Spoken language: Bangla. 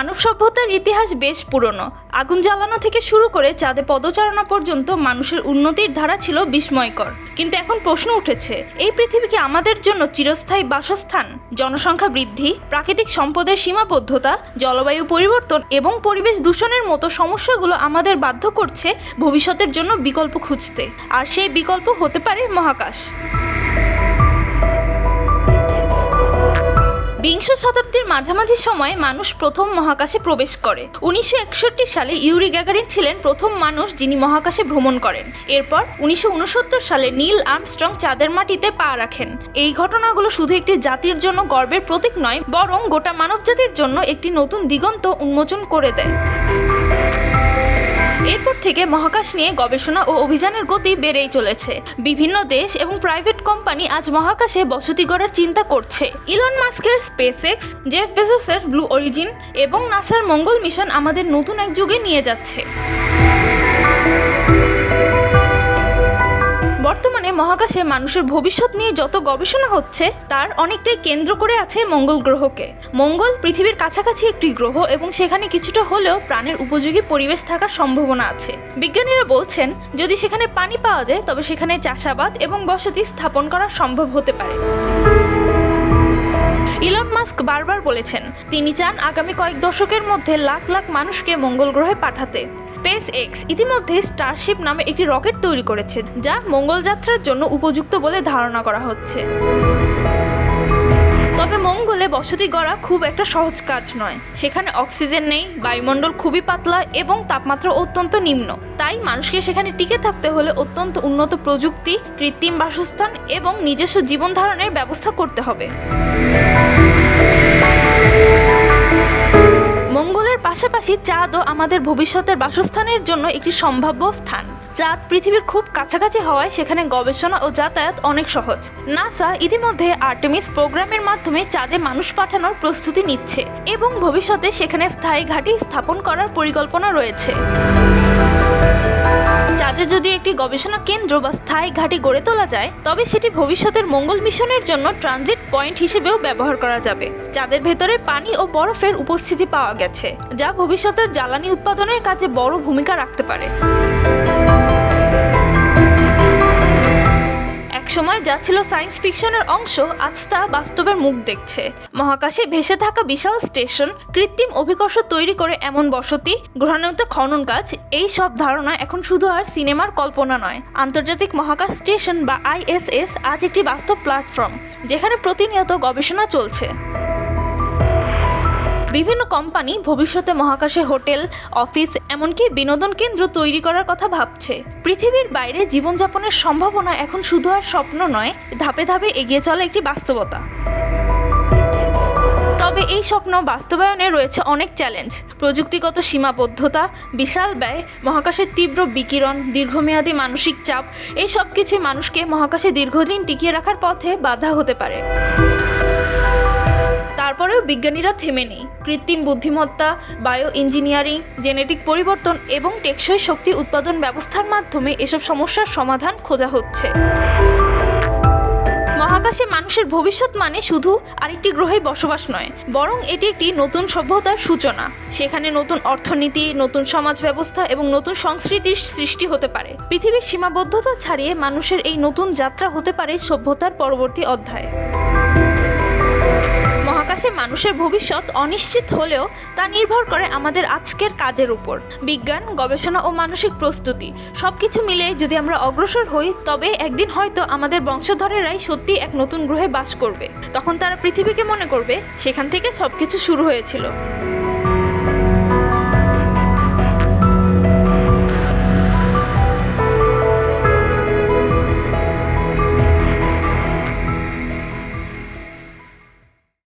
মানব সভ্যতার ইতিহাস বেশ পুরনো। আগুন জ্বালানো থেকে শুরু করে চাঁদে পদচারণা পর্যন্ত মানুষের উন্নতির ধারা ছিল বিস্ময়কর। কিন্তু এখন প্রশ্ন উঠেছে, এই পৃথিবী কি আমাদের জন্য চিরস্থায়ী বাসস্থান? জনসংখ্যা বৃদ্ধি, প্রাকৃতিক সম্পদের সীমাবদ্ধতা, জলবায়ু পরিবর্তন এবং পরিবেশ দূষণের মতো সমস্যাগুলো আমাদের বাধ্য করছে ভবিষ্যতের জন্য বিকল্প খুঁজতে। আর সেই বিকল্প হতে পারে মহাকাশ। বিংশ শতাব্দীর মাঝামাঝি সময়ে মানুষ প্রথম মহাকাশে প্রবেশ করে। উনিশশো একষট্টি সালে ইউরি গ্যাগারিন ছিলেন প্রথম মানুষ যিনি মহাকাশে ভ্রমণ করেন। এরপর উনিশশো উনসত্তর সালে নীল আর্মস্ট্রং চাঁদের মাটিতে পা রাখেন। এই ঘটনাগুলো শুধু একটি জাতির জন্য গর্বের প্রতীক নয়, বরং গোটা মানবজাতির জন্য একটি নতুন দিগন্ত উন্মোচন করে দেয়। এরপর থেকে মহাকাশ নিয়ে গবেষণা ও অভিযানের গতি বেড়েই চলেছে। বিভিন্ন দেশ এবং প্রাইভেট কোম্পানি আজ মহাকাশে বসতি গড়ার চিন্তা করছে। ইলন মাস্কের স্পেস এক্স জেফ বেজোসের ব্লু অরিজিন এবং নাসার মঙ্গল মিশন আমাদের নতুন এক যুগে নিয়ে যাচ্ছে। মহাকাশে মানুষের ভবিষ্যৎ নিয়ে যত গবেষণা হচ্ছে, তার অনেকটাই কেন্দ্র করে আছে মঙ্গল গ্রহকে। মঙ্গল পৃথিবীর কাছাকাছি একটি গ্রহ এবং সেখানে কিছুটা হলেও প্রাণের উপযোগী পরিবেশ থাকার সম্ভাবনা আছে। বিজ্ঞানীরা বলছেন, যদি সেখানে পানি পাওয়া যায়, তবে সেখানে চাষাবাদ এবং বসতি স্থাপন করা সম্ভব হতে পারে। ইলন মাস্ক বারবার বলেছেন, তিনি চান আগামী কয়েক দশকের মধ্যে লাখ লাখ মানুষকে মঙ্গল গ্রহে পাঠাতে। স্পেস এক্স ইতিমধ্যে স্টারশিপ নামে একটি রকেট তৈরি করেছে, যা মঙ্গল যাত্রার জন্য উপযুক্ত বলে ধারণা করা হচ্ছে। তবে মঙ্গলে বসতি গড়া খুব একটা সহজ কাজ নয়। সেখানে অক্সিজেন নেই, বায়ুমণ্ডল খুবই পাতলা এবং তাপমাত্রা অত্যন্ত নিম্ন। তাই মানুষকে সেখানে টিকে থাকতে হলে অত্যন্ত উন্নত প্রযুক্তি, কৃত্রিম বাসস্থান এবং নিজস্ব জীবন ধারণের ব্যবস্থা করতে হবে। পাশাপাশি চাঁদও আমাদের ভবিষ্যতের বাসস্থানের জন্য একটি সম্ভাব্য স্থান। চাঁদ পৃথিবীর খুব কাছাকাছি হওয়ায় সেখানে গবেষণা ও যাতায়াত অনেক সহজ। নাসা ইতিমধ্যে আর্টেমিস প্রোগ্রামের মাধ্যমে চাঁদে মানুষ পাঠানোর প্রস্তুতি নিচ্ছে এবং ভবিষ্যতে সেখানে স্থায়ী ঘাঁটি স্থাপন করার পরিকল্পনা রয়েছে। চাঁদে যদি একটি গবেষণা কেন্দ্র বা স্থায়ী ঘাঁটি গড়ে তোলা যায়, তবে সেটি ভবিষ্যতের মঙ্গল মিশনের জন্য ট্রানজিট পয়েন্ট হিসেবেও ব্যবহার করা যাবে চাঁদের ভেতরে পানি ও বরফের উপস্থিতি পাওয়া গেছে, যা ভবিষ্যতের জ্বালানি উৎপাদনের কাজে বড় ভূমিকা রাখতে পারে। একসময় যা ছিল সায়েন্স ফিকশনের অংশ, আজ তা বাস্তবের মুখ দেখছে। মহাকাশে ভেসে থাকা বিশাল স্টেশন, কৃত্রিম অভিকর্ষ তৈরি করে এমন বসতি, গ্রহাণুতে খনন কাজ, এই সব ধারণা এখন শুধু আর সিনেমার কল্পনা নয়। আন্তর্জাতিক মহাকাশ স্টেশন বা আইএসএস আজ একটি বাস্তব প্ল্যাটফর্ম, যেখানে প্রতিনিয়ত গবেষণা চলছে। বিভিন্ন কোম্পানি ভবিষ্যতে মহাকাশে হোটেল, অফিস, এমনকি বিনোদন কেন্দ্র তৈরি করার কথা ভাবছে। পৃথিবীর বাইরে জীবনযাপনের সম্ভাবনা এখন শুধু আর স্বপ্ন নয়, ধাপে ধাপে এগিয়ে চলা একটি বাস্তবতা। তবে এই স্বপ্ন বাস্তবায়নে রয়েছে অনেক চ্যালেঞ্জ। প্রযুক্তিগত সীমাবদ্ধতা, বিশাল ব্যয়, মহাকাশের তীব্র বিকিরণ, দীর্ঘমেয়াদী মানসিক চাপ, এই সব কিছুই মানুষকে মহাকাশে দীর্ঘদিন টিকিয়ে রাখার পথে বাধা হতে পারে। তারপরেও বিজ্ঞানীরা থেমে নেই। কৃত্রিম বুদ্ধিমত্তা বায়ো ইঞ্জিনিয়ারিং জেনেটিক পরিবর্তন এবং টেকসই শক্তি উৎপাদন ব্যবস্থার মাধ্যমে এসব সমস্যার সমাধান খোঁজা হচ্ছে। মহাকাশে মানুষের ভবিষ্যৎ মানে শুধু আরেকটি গ্রহে বসবাস নয়, বরং এটি একটি নতুন সভ্যতার সূচনা। সেখানে নতুন অর্থনীতি, নতুন সমাজ ব্যবস্থা এবং নতুন সংস্কৃতির সৃষ্টি হতে পারে। পৃথিবীর সীমাবদ্ধতা ছাড়িয়ে মানুষের এই নতুন যাত্রা হতে পারে সভ্যতার পরবর্তী অধ্যায়। মহাকাশে মানুষের ভবিষ্যৎ অনিশ্চিত হলেও তা নির্ভর করে আমাদের আজকের কাজের উপর। বিজ্ঞান, গবেষণা ও মানসিক প্রস্তুতি সব কিছু মিলে যদি আমরা অগ্রসর হই, তবে একদিন হয়তো আমাদের বংশধরেরাই সত্যি এক নতুন গ্রহে বাস করবে। তখন তারা পৃথিবীকে মনে করবে, সেখান থেকে সব কিছু শুরু হয়েছিল।